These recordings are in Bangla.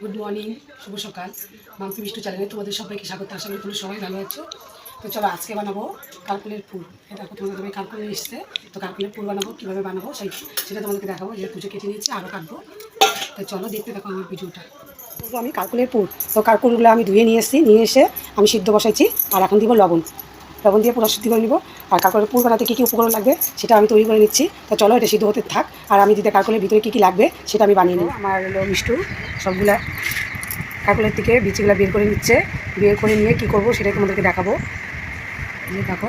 গুড মর্নিং শুভ সকাল। মাংস মিষ্টি চ্যানেলে তোমাদের সবাইকে স্বাগত। আশা করি তোমরা সবাই ভালো আছো। তো চলো, আজকে বানাবো কালকুলের ফুল এটা তোমাদের তুমি কালকুলে এসছে। তো কালকুলের ফুল বানাবো, কীভাবে বানাবো সেই সেটা তোমাদেরকে দেখাবো। যে পুজো কেটে নিয়েছি আরও কাটবো। তো চলো, দেখতে দেখো আমার ভিডিওটা। আমি কালকুলের পুর। তো কালকুলগুলো আমি ধুয়ে নিয়ে এসেছি, নিয়ে এসে আমি সিদ্ধ বসাইছি, আর এখন দিব লবণ। লবণ দিয়ে পুরো সিদ্ধ করে নিব। আর কালকুলের পুর বানাতে কী কী উপকরণ লাগবে, সেটা আমি তৈরি করে নিচ্ছি। তো চলো, এটা সিদ্ধ হতে থাক। আর আমি দিতে কালকুলের ভিতরে কী কী লাগবে, সেটা আমি বানিয়ে নেব। আমার হলো মিষ্টু, সবগুলা কাকুলের থেকে বিচিগুলো বের করে নিচ্ছে। বের করে নিয়ে কি করব সেটাই তোমাদেরকে দেখাবো। দেখো,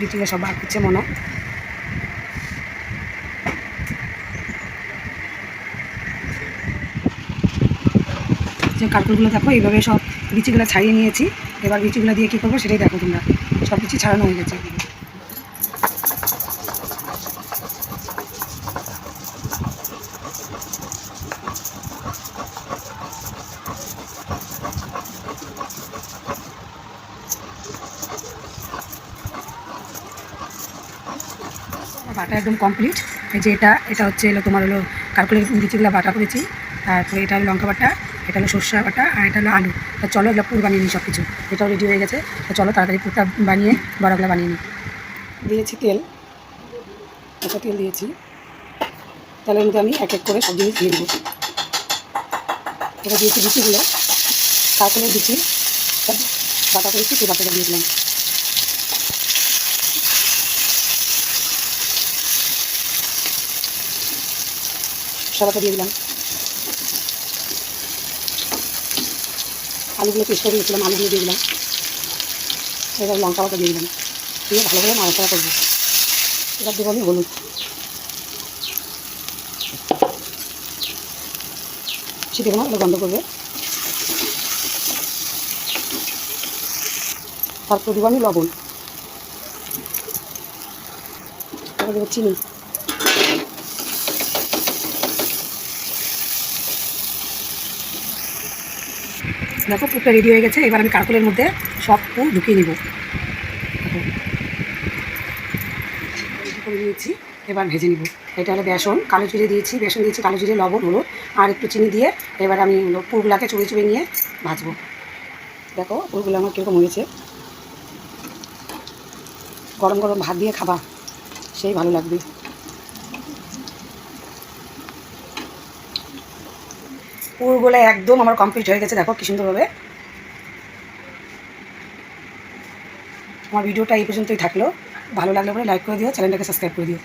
বিচিগুলো সব বার করছে মনে। যে কাকুলগুলো দেখো, এইভাবে সব বিচিগুলো ছাড়িয়ে নিয়েছি। এবার বিচিগুলো দিয়ে কী করব সেটাই দেখো তোমরা। সব কিছু ছাড়ানো হয়ে গেছে। বাটা একদম কমপ্লিট এই যে এটা এটা হচ্ছে এলো তোমার হলো কালকুলের বিচিগুলো বাটা করেছি, তারপরে এটা লঙ্কা বাটা এটা হলো সর্ষে বাটা আর এটা হলো আলু। তা চলো এগুলো পুর বানিয়ে নিই সব কিছু এটাও রেডি হয়ে গেছে। তো চলো তাড়াতাড়ি পুরটা বানিয়ে বড়গুলো বানিয়ে নিই। দিয়েছি তেল। একটা তেল দিয়েছি। তেলের মধ্যে আমি এক এক করে সব জিনিস দিয়ে দেবো। এটা দিয়েছি বিচিগুলো তারপরে সব বাটা করেছি সেই বাটাটা দিয়ে দিলাম সবাটা দিয়ে দিলাম। আলুগুলো পেস্ট করে দিয়েছিলাম আলুগুলো দিয়ে দিলাম। এবার লঙ্কা পাতা দিয়ে দিলাম। দিয়ে ভালো করে নাড়াচাড়া করব। এবার দেবো আমি হলুদ। সে দেবো না ওটা বন্ধ করবে। তারপর দেবো আমি লবণ। তারপর দেবো চিনি। দেখো পুরটা রেডি হয়ে গেছে, এবার আমি কারকুলের মধ্যে সব পুর ঢুকিয়ে নিব। করে নিয়েছি এবার ভেজে নিব। এটা হলো বেসন, কালো জিরে দিয়েছি, বেসন দিয়েছি কালো জিরে, লবণ হলো আর একটু চিনি দিয়ে এবার আমি পুরগুলাকে চুড়ে চুড়ে নিয়ে ভাজবো। দেখো, পুরগুলো আমার কীরকম হয়েছে। গরম গরম ভাত দিয়ে খাবা, সেই ভালো লাগবে। পুরগুলো একদম আমার কমপ্লিট হয়ে গেছে, দেখো কি সুন্দরভাবে। আমার ভিডিওটা এই পর্যন্তই থাকল। ভালো লাগলে পরে লাইক করে দিও চ্যানেলটাকে সাবস্ক্রাইব করে দিও।